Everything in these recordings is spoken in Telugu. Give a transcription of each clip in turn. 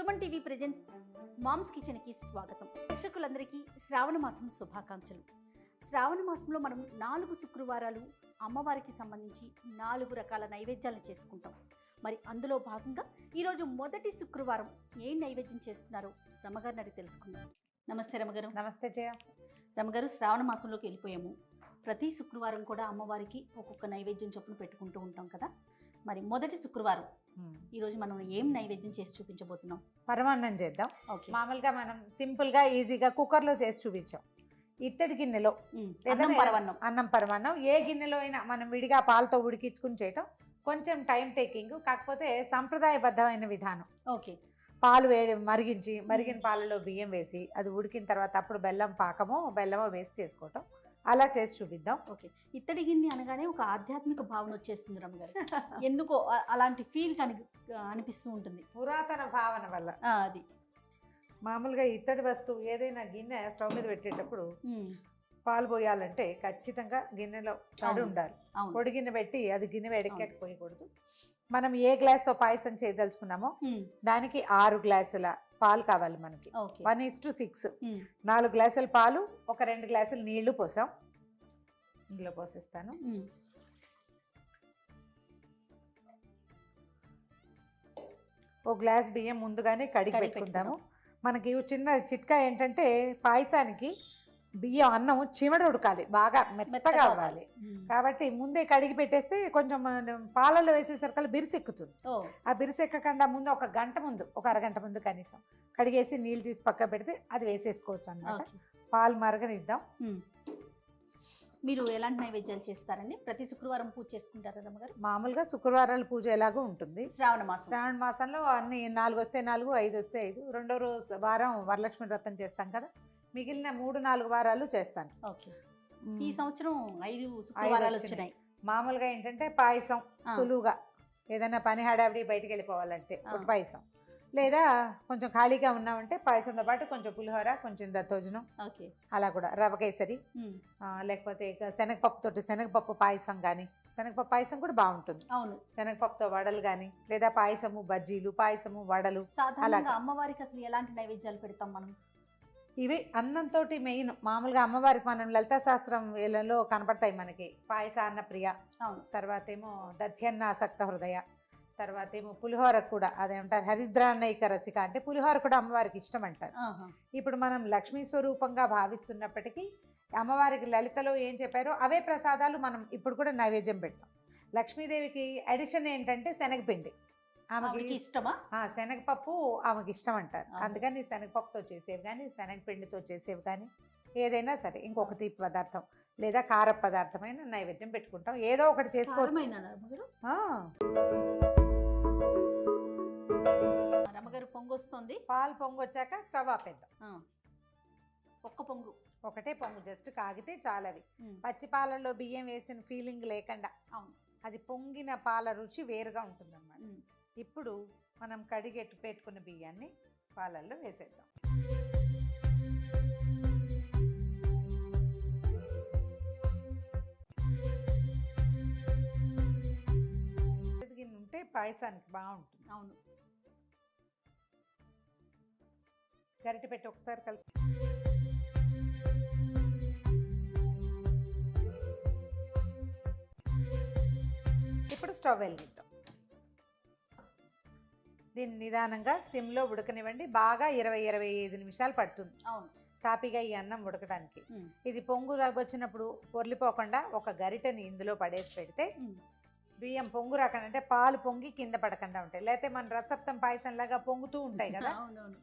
సుమన్ టీవీ ప్రెజెంట్స్ మామ్స్ కిచెన్కి స్వాగతం. ప్రేక్షకులందరికీ శ్రావణ మాసం శుభాకాంక్షలు. శ్రావణ మాసంలో మనం నాలుగు శుక్రవారాలు అమ్మవారికి సంబంధించి నాలుగు రకాల నైవేద్యాలను చేసుకుంటాం. మరి అందులో భాగంగా ఈరోజు మొదటి శుక్రవారం ఏం నైవేద్యం చేస్తున్నారో రమగారిని అడిగి తెలుసుకుందాం. నమస్తే రమగారు. నమస్తే జయ. రమగారు శ్రావణ మాసంలోకి వెళ్ళిపోయాము. ప్రతి శుక్రవారం కూడా అమ్మవారికి ఒక్కొక్క నైవేద్యం చొప్పున పెట్టుకుంటూ ఉంటాం కదా. మరి మొదటి శుక్రవారం. ఈరోజు మనం ఏం నైవేద్యం చేసి చూపించబోతున్నాం? పరమాన్నం చేద్దాం. ఓకే. మామూలుగా మనం సింపుల్గా ఈజీగా కుక్కర్లో చేసి చూపించాం. ఇత్తడి గిన్నెలో. అన్నం పరవన్నం అన్నం పరమాన్నం. ఏ గిన్నెలో అయినా మనం విడిగా పాలతో ఉడికించుకుని చేయటం కొంచెం టైం టేకింగ్ కాకపోతే సంప్రదాయబద్ధమైన విధానం. ఓకే. పాలు వేడి మరిగించి మరిగిన పాలలో బియ్యం వేసి అది ఉడికిన తర్వాత అప్పుడు బెల్లం పాకమో బెల్లమో వేసి చేసుకోవటం. అలా చేసి చూపిద్దాం. ఓకే. ఇత్తడి గిన్నె అనగానే ఒక ఆధ్యాత్మిక భావన వచ్చేస్తుంది రమ్మగారు. ఎందుకో అ- అలాంటి ఫీల్ కని అనిపిస్తూ ఉంటుంది. పురాతన భావన వల్ల. అది. మామూలుగా ఇత్తడి వస్తువు ఏదైనా గిన్నె స్టవ్ మీద పెట్టేటప్పుడు పాలు పోయాలంటే ఖచ్చితంగా గిన్నెలో తడి. ఉండాలి. పొడి గిన్నె పెట్టి అది గిన్నె వేడెక్కాక పోయకూడదు మనం ఏ గ్లాస్తో పాయసం చేయదలుచుకున్నామో ఉమ్, దానికి ఆరు గ్లాసుల పాలు కావాలి మనకి. One is to six. ఉమ్, నాలుగు గ్లాసుల పాలు ఒక రెండు గ్లాసులు నీళ్ళు పోసాం. ఇందులో పోసేస్తాను. ఉమ్, ఓ గ్లాస్ బియ్యం ముందుగానే కడిగి కడిగి పెట్టుకుందాము. మనకి చిన్న చిట్కా ఏంటంటే పాయసానికి బియ్యం అన్నం చిమడ ఉడకాలి బాగా మెత్తగా మెత్తగా అవ్వాలి. కాబట్టి ముందే కడిగి పెట్టేస్తే కొంచెం మనం పాలలో వేసేసరికి బిరుసెక్కుతుంది ఆ బిరుసెక్కకుండా ముందు ఒక గంట ముందు ఒక అరగంట ముందు కనీసం కడిగేసి నీళ్ళు తీసి పక్క పెడితే అది వేసేసుకోవచ్చు అన్నమాట. పాలు మరగనిద్దాం. మీరు ఎలాంటి నైవేద్యాలు చేస్తారండి? ప్రతి శుక్రవారం పూజ చేసుకుంటారా రమ్మగారు? మామూలుగా శుక్రవారాల పూజ ఎలాగో ఉంటుంది. శ్రావణ మాసం. శ్రావణ మాసంలో అన్ని నాలుగు వస్తే నాలుగు ఐదు వస్తే ఐదు రెండో రోజు వారం వరలక్ష్మి వ్రతం చేస్తాం కదా. మిగిలిన మూడు నాలుగు వారాలు చేస్తాను. ఓకే. ఈ సంవత్సరం ఐదు శుక్రవారాలు వచ్చినాయి. మామూలుగా ఏంటంటే పాయసం. సులువుగా. ఏదైనా పని హడావిడి బయటికి వెళ్ళిపోవాలంటే. ఒక పాయసం. లేదా కొంచెం ఖాళీగా ఉన్నామంటే పాయసంతో పాటు కొంచెం పులిహోర కొంచెం దత్తోజనం. ఓకే. అలా కూడా. రవ కేసరి. లేకపోతే ఇక శనగపప్పుతోటి శనగపప్పు పాయసం కానీ శనగపప్పు పాయసం కూడా బాగుంటుంది. అవును. శనగపప్పుతో వడలు కానీ లేదా పాయసము బజ్జీలు పాయసము వడలు అలాగే. అమ్మవారికి అసలు ఎలాంటి నైవేద్యాలు పెడతాం మనం? ఇవి అన్నంతో మెయిన్. మామూలుగా అమ్మవారికి మనం లలితా శాస్త్రం వీళ్ళలో కనపడతాయి మనకి. పాయస అన్న ప్రియ. అవును. తర్వాత ఏమో దధ్యన్న ఆసక్త హృదయ. తర్వాత ఏమో పులిహోర కూడా అదేమంటారు హరిద్రాన్నైక రసిక అంటే పులిహోర కూడా అమ్మవారికి ఇష్టం అంటారు. ఇప్పుడు మనం లక్ష్మీ స్వరూపంగా భావిస్తున్నప్పటికీ అమ్మవారికి లలితలో ఏం చెప్పారో అవే ప్రసాదాలు మనం ఇప్పుడు కూడా నైవేద్యం పెడతాం. లక్ష్మీదేవికి అడిషన్ ఏంటంటే శనగపిండి. ఆమెకి ఇష్టమా? శనగపప్పు ఆమెకి ఇష్టం అంటారు. అందుకని శనగపప్పుతో చేసేవి కానీ శనగపిండితో చేసేవి కానీ ఏదైనా సరే ఇంకొక తీపి పదార్థం లేదా కార పదార్థమైన నైవేద్యం పెట్టుకుంటాం. ఏదో ఒకటి చేసుకోవచ్చు. రమ్మగారు. పొంగు వస్తుంది. పాలు పొంగు వచ్చాక స్టవ్ ఆపేద్దాం. ఒక్క పొంగు. ఒకటే పొంగు జస్ట్ కాగితే చాలవి పచ్చి పాలల్లో బియ్యం వేసిన ఫీలింగ్ లేకుండా. అవును. అది పొంగిన పాల రుచి వేరుగా ఉంటుందన్నమాట. ఇప్పుడు మనం కడిగెట్టు పెట్టుకున్న బియ్యాన్ని పాలల్లో వేసేద్దాం. గిన్నె ఉంటే పాయసానికి బాగుంటుంది. అవును. గరిటె పెట్టి ఒకసారి కలిసి ఇప్పుడు స్టవ్ వెలిగిద్దాం. దీన్ని నిదానంగా సిమ్లో ఉడకనివ్వండి. బాగా ఇరవై ఇరవై ఐదు నిమిషాలు పడుతుంది. అవును. తాపిగా ఈ అన్నం ఉడకడానికి ఇది పొంగు వచ్చినప్పుడు పొర్లిపోకుండా ఒక గరిటెని ఇందులో పడేసి పెడితే బియ్యం పొంగు రాకుండా అంటే పాలు పొంగి కింద పడకుండా ఉంటాయి. లేకపోతే మన రసప్తం పాయసం లాగా పొంగుతూ ఉంటాయి కదా.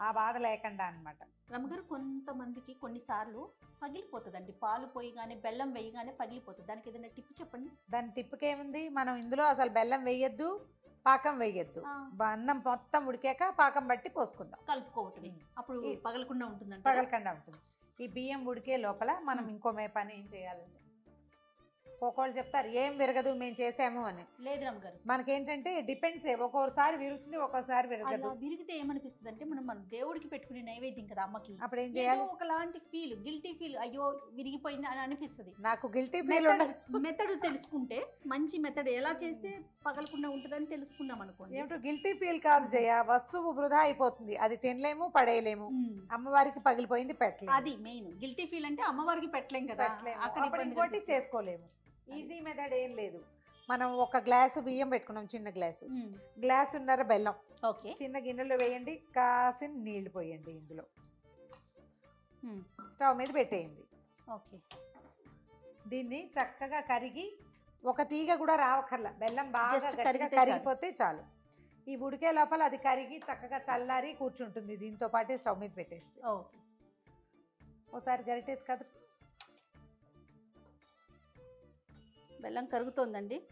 ఆ బాధ లేకుండా అన్నమాట. రమ్మగారు కొంతమందికి కొన్నిసార్లు పగిలిపోతుందండి. పాలు పోయిగానే బెల్లం వేయగానే పగిలిపోతుంది. దానికి ఏదైనా టిప్ చెప్పండి? దాని తిప్పుకేముంది మనం ఇందులో అసలు బెల్లం వేయొద్దు. పాకం వేయొద్దు. అన్నం మొత్తం ఉడికాక పాకం బట్టి పోసుకుందాం. కలుపుకోవటమే. ఉమ్. అప్పుడు పగలకుండా ఉంటుందంట పగలకుండా ఉంటుంది. ఈ బియ్యం ఉడికే లోపల మనం ఇంకో పని ఏం చేయాలంటే ఒక్కొక్కళ్ళు చెప్తారు ఏం విరగదు మేము చేసాము అని. లేదు రమ్మగారు మనకేంటంటే డిపెండ్స్ ఒక్కొక్కసారి విరుగుతుంది ఒక్కోసారి విరగదు. అలా విరిగితే ఏమనిపిస్తుంది అంటే మనం మన దేవుడికి పెట్టుకునే నైవేద్యం కదా అమ్మకి. అప్పుడు ఏం ఏదో చేయాలి ఒకలాంటి ఫీల్ గిల్టీ ఫీల్ అయ్యో విరిగిపోయింది అని అనిపిస్తుంది. నాకు గిల్టీ ఫీల్ ఉండదు. మెథడ్ తెలుసుకుంటే మంచి మెథడ్ ఎలా చేస్తే పగలకుండా ఉంటుందని తెలుసుకున్నాం అనుకోండి. ఏమిటో గిల్టీ ఫీల్ కాదు జయ. వస్తువు వృధా అయిపోతుంది. అది తినలేము పడేయలేము. అమ్మవారికి పగిలిపోయింది పెట్టలేము. అది మెయిన్. గిల్టీ ఫీల్ అంటే అమ్మవారికి పెట్టలేం కదా. పెట్టలేము. అక్కడ అప్పుడు ఇబ్బంది ఇంకోటి. చేసుకోలేము. ఈజీ మెథడ్ ఏం లేదు. మనం ఒక గ్లాసు బియ్యం పెట్టుకున్నాం చిన్న గ్లాసు. గ్లాస్ ఉన్నర బెల్లం. ఓకే. చిన్న గిన్నెలో వేయండి కాసిన నీళ్ళు పోయండి ఇందులో. స్టవ్ మీద పెట్టేయండి. ఓకే. దీన్ని చక్కగా కరిగి ఒక తీగ కూడా రావక్కర్లా. బెల్లం బాగా కరిగిపోతే చాలు. ఈ ఉడికే లోపల అది కరిగి చక్కగా చల్లారి కూర్చుంటుంది. దీంతో పాటే స్టవ్ మీద పెట్టేస్తే. ఓకే. ఒకసారి గరిటేసి కదా బెల్లం కరుగుతోందండి.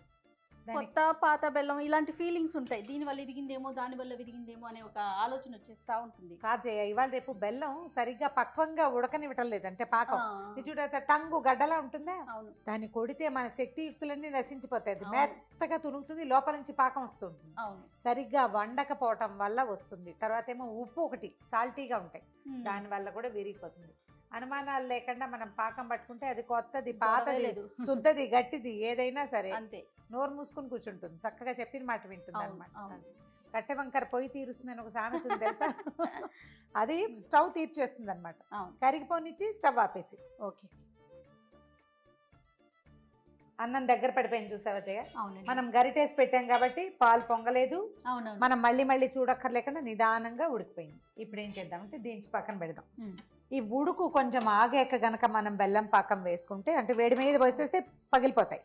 కొత్త పాత బెల్లం ఇలాంటి ఫీలింగ్స్ ఉంటాయి. దీని వల్ల విరిగిందేమో దాని వల్ల విరిగిందేమో అనే ఒక ఆలోచన వచ్చేస్తా ఉంటుంది. కాజేయ ఇవాళ రేపు బెల్లం సరిగ్గా పక్వంగా ఉడకనివ్వటం లేదు అంటే పాకం. ఆ, ఇది చూడ టంగు గడ్డలా ఉంటుందా? అవును. దాన్ని కొడితే మన శక్తియుక్తులన్నీ నశించిపోతాయి. మెత్తగా తునుగుతుంది లోపల నుంచి పాకం వస్తుంది. అవును. సరిగ్గా వండకపోవటం వల్ల వస్తుంది. తర్వాత ఏమో ఉప్పు ఒకటి సాల్టీగా ఉంటాయి. ఉమ్. దాని వల్ల కూడా విరిగిపోతుంది. అనుమానాలు లేకుండా మనం పాకం పట్టుకుంటే అది కొత్తది పాతది లేదు. శుద్ధది గట్టిది ఏదైనా సరే అంతే. నోరు మూసుకుని కూర్చుంటుంది. చక్కగా చెప్పిన మాట వింటుంది అనమాట. కట్టె వంకర పొయ్యి తీరుస్తుందని ఒక సామెత ఉంది తెలుసా? అది స్టవ్ తీర్చేస్తుంది అనమాట కరిగిపోనిచ్చి స్టవ్ ఆపేసి. ఓకే. అన్నం దగ్గర పడిపోయింది చూసావా జయ? మనం గరిటేసి పెట్టాం కాబట్టి పాలు పొంగలేదు. మనం మళ్ళీ మళ్ళీ చూడక్కర్లేకుండా నిదానంగా ఉడికిపోయింది. ఇప్పుడు ఏం చేద్దామంటే దీనికి పక్కన పెడదాం. ఈ ఉడుకు కొంచెం ఆగాక గనక మనం బెల్లం పాకం వేసుకుంటే అంటే వేడి మీద వచ్చేస్తే పగిలిపోతాయి.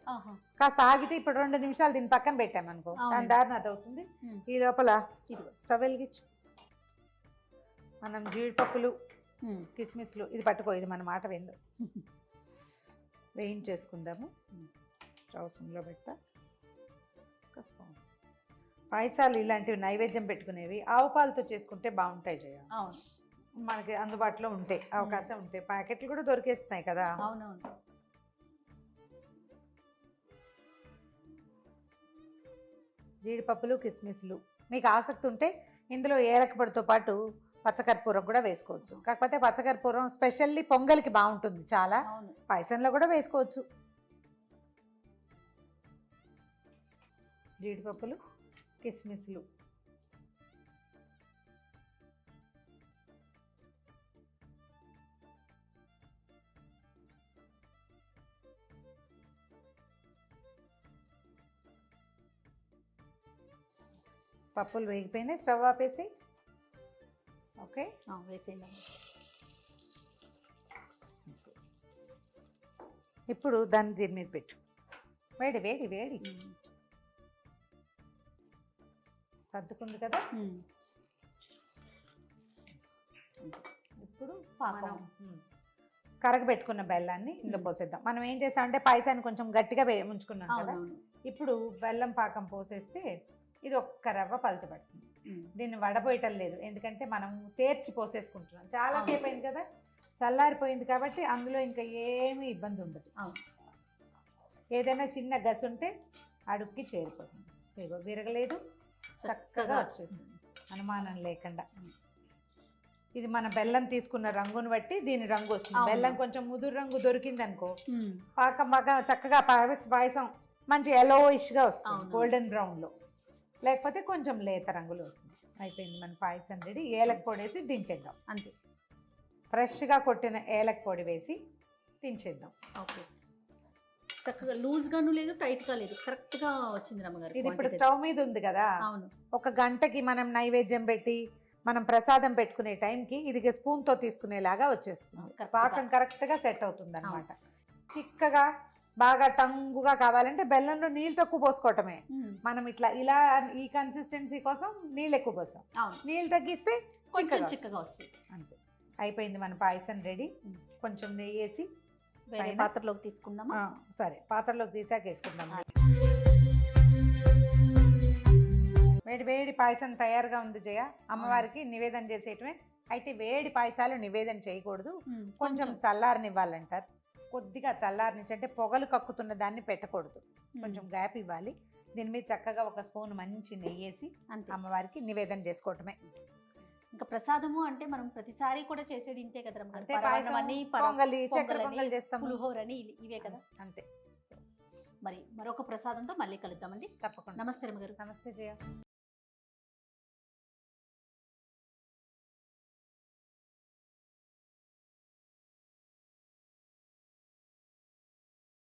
కాస్త ఆగితే ఇప్పుడు రెండు నిమిషాలు దీని పక్కన పెట్టామనుకో. దాని దారిన అది అవుతుంది. ఈ లోపల. స్టవ్ వెలిగించు మనం జీడిపప్పులు. కిస్మిస్లు ఇది పట్టుకో ఇది మన మాట విందు వేయించేసుకుందాము స్టవ్ సిమ్లో పెట్టా ఒక స్పూన్ పాయసాలు ఇలాంటివి నైవేద్యం పెట్టుకునేవి ఆవు పాలతో చేసుకుంటే బాగుంటాయి జయ అవును మనకి అందుబాటులో ఉంటాయి అవకాశం ఉంటాయి. ప్యాకెట్లు కూడా దొరికేస్తున్నాయి కదా. అవునవును. జీడిపప్పులు కిస్మిస్లు. మీకు ఆసక్తి ఉంటే ఇందులో ఏలకపొడితో పాటు పచ్చకర్పూరం కూడా వేసుకోవచ్చు. కాకపోతే పచ్చకర్పూరం స్పెషల్లీ పొంగల్కి బాగుంటుంది చాలా. పాయసంలో కూడా వేసుకోవచ్చు. జీడిపప్పులు కిస్మిస్లు. పప్పులు వేగిపోయినాయి స్టవ్ ఆపేసి. ఓకే? వేసేయండి. ఇప్పుడు దాన్ని దీని మీద పెట్టు. వేడి వేడి వేడి. సర్దుకుంది కదా. ఇప్పుడు. మనం కరగబెట్టుకున్న బెల్లాన్ని ఇందులో. పోసేద్దాం. మనం ఏం చేసామంటే పాయసాన్ని కొంచెం గట్టిగా ఉంచుకున్నాం కదా? ఇప్పుడు బెల్లం పాకం పోసేస్తే ఇది ఒక్క రవ్వ పలచబడుతుంది. దీన్ని వడబోయటం లేదు. ఎందుకంటే మనం తేర్చి పోసేసుకుంటున్నాం. చాలా. సేపు అయింది కదా? చల్లారిపోయింది కాబట్టి అందులో ఇంకా ఏమీ ఇబ్బంది ఉండదు. ఏదైనా చిన్న గసి ఉంటే అడుక్కి చేరిపోతుంది. ఇదిగో విరగలేదు చక్కగా వచ్చేసింది. అనుమానం లేకుండా. ఇది మన బెల్లం తీసుకున్న రంగును బట్టి దీని రంగు వస్తుంది. బెల్లం కొంచెం ముదురు రంగు దొరికింది అనుకో. పాకం బాగా చక్కగా పాయస- మంచి ఎలోయిష్గా వస్తుంది. గోల్డెన్ బ్రౌన్లో లేకపోతే కొంచెం లేత రంగులో వస్తుంది. అయిపోయింది మన పాయసం రెడీ. ఏలక పొడి వేసి దించేద్దాం. అంతే. ఫ్రెష్గా కొట్టిన ఏలక పొడి వేసి దించేద్దాం. ఓకే. చక్కగా లూజ్ గాను లేదు టైట్గా లేదు. కరెక్ట్గా వచ్చింది రమ్మగారు. ఇది ఇప్పుడు. స్టవ్ మీద ఉంది కదా. అవును. ఒక గంటకి మనం నైవేద్యం పెట్టి మనం ప్రసాదం పెట్టుకునే టైంకి ఇది స్పూన్తో తీసుకునేలాగా వచ్చేస్తుంది. పాకం కరెక్ట్గా సెట్ అవుతుంది అనమాట చిక్కగా బాగా టంగుగా కావాలంటే బెల్లంలో నీళ్ళు తక్కువ పోసుకోవటమే. మనం ఇట్లా ఇలా ఈ కన్సిస్టెన్సీ కోసం నీళ్ళు ఎక్కువ పోసాం నీళ్ళు తగ్గిస్తే కొంచెం చిక్కగా వస్తుంది. అంతే. అయిపోయింది మన పాయసం రెడీ. కొంచెం నెయ్యి వేసి? పాత్రలోకి తీసుకుందామా? సరే. పాత్రలోకి తీసాక వేసుకుందాం. వేడి వేడి పాయసం తయారుగా ఉంది జయ. అమ్మవారికి నివేదన చేసేయటమే. అయితే వేడి పాయసాలు నివేదన చేయకూడదు. కొంచెం. చల్లారనివ్వాలంటారు. కొద్దిగా చల్లారనిచ్చి అంటే పొగలు కక్కుతున్న దాన్ని పెట్టకూడదు. కొంచెం గ్యాప్ ఇవ్వాలి. దీని మీద చక్కగా ఒక స్పూన్ మంచి నెయ్యి వేసి అంతే. అమ్మవారికి నివేదన చేసుకోవటమే. ఇంకా ప్రసాదము అంటే మనం ప్రతిసారి కూడా చేసేది ఇంతే కదా ఇవే కదా? అంతే మరి మరొక ప్రసాదంతో మళ్ళీ కలుద్దామండి. తప్పకుండా. నమస్తే రమ్మగారు నమస్తే జయ.